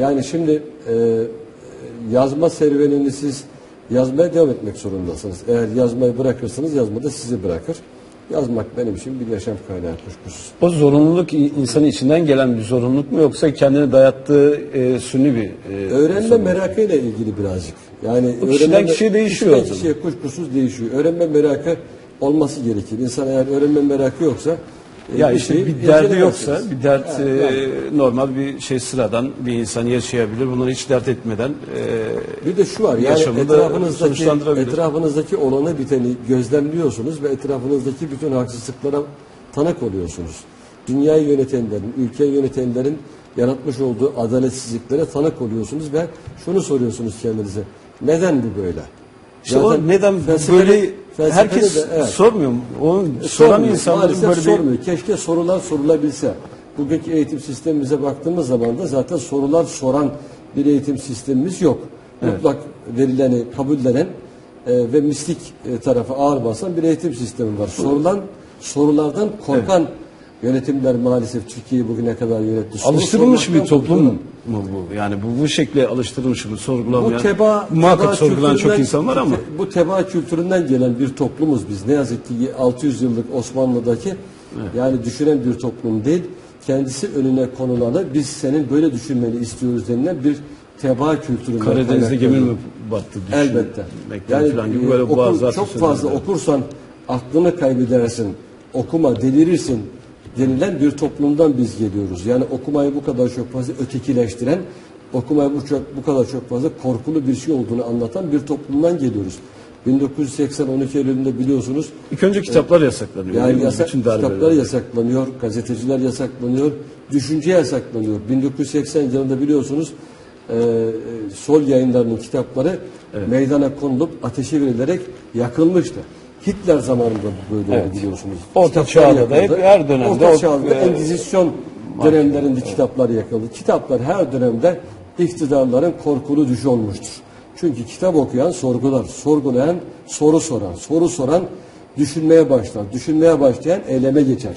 Yani şimdi e, yazma serüvenini siz yazmaya devam etmek zorundasınız. Eğer yazmayı bırakırsanız yazma da sizi bırakır. Yazmak benim için bir yaşam kaynağı kuşkusuz. O zorunluluk insanın içinden gelen bir zorunluluk mu yoksa kendini dayattığı e, sünni bir e, Öğrenme merakıyla ilgili birazcık. Yani Bu kişiden kişiye değişiyor Kişiden kişiye kuşkusuz değişiyor. Öğrenme merakı olması gerekir. İnsan eğer öğrenme merakı yoksa Ya işte bir derdi yoksa bir dert Evet, e, normal bir şey sıradan bir insan yaşayabilir. Bunları hiç dert etmeden e, Bir de şu var yani da etrafınızdaki, sonuçlandırabilir. etrafınızdaki olanı biteni gözlemliyorsunuz ve etrafınızdaki bütün haksızlıklara tanık oluyorsunuz. Dünyayı yönetenlerin, ülkeyi yönetenlerin yaratmış olduğu adaletsizliklere tanık oluyorsunuz ve şunu soruyorsunuz kendinize. Neden bu böyle? işte o Zaten neden felsefede- böyle felsefede herkes de, evet. sormuyor mu? Onu soran Sormuyor, insanların maalesef böyle bir sormuyor. Keşke sorular sorulabilse. Bugünkü eğitim sistemimize baktığımız zaman da zaten sorular soran bir eğitim sistemimiz yok. Mutlak verileni kabullenen e, ve mistik e, tarafı ağır basan bir eğitim sistemi var. Sorulan sorulardan korkan yönetimler maalesef Türkiye'yi bugüne kadar yönetti. Soru alıştırılmış bir toplum mu bu? Yani bu bu şekilde alıştırılmış mı? Sorgulamayan. Bu teba, muhakkak teba sorgulayan çok insan var ama. bu teba kültüründen gelen bir toplumuz biz. Ne yazık ki 600 yıllık Osmanlı'daki yani düşünen bir toplum değil. Kendisi önüne konulanı biz senin böyle düşünmeni istiyoruz denilen bir teba kültüründen Karadeniz'de gemi mi battı? Düşün, Elbette. Bekler falan gibi e, böyle oku- bazı çok fazla var. okursan aklını kaybedersin. Okuma, delirirsin denilen bir toplumdan biz geliyoruz. Yani okumayı bu kadar çok fazla ötekileştiren, okumayı bu çok bu kadar çok fazla korkulu bir şey olduğunu anlatan bir toplumdan geliyoruz. 1980 12 Eylül'ünde biliyorsunuz İlk önce kitaplar yasaklanıyor. değil yani yasak, kitaplar yasaklanıyor, gazeteciler yasaklanıyor, düşünce yasaklanıyor. 1980 yılında biliyorsunuz e, e, sol yayınlarının kitapları meydana konulup ateşe verilerek yakılmıştı. Hitler zamanında böyle oldu Evet. biliyorsunuz. Orta Kitaplar çağda da hep her dönemde Orta çağda e, Engizisyon dönemlerinde kitaplar yakıldı. Kitaplar her dönemde iktidarların korkulu düşü olmuştur. Çünkü kitap okuyan sorgular, sorgulayan soru soran, soru soran düşünmeye başlar. Düşünmeye başlayan eyleme geçer.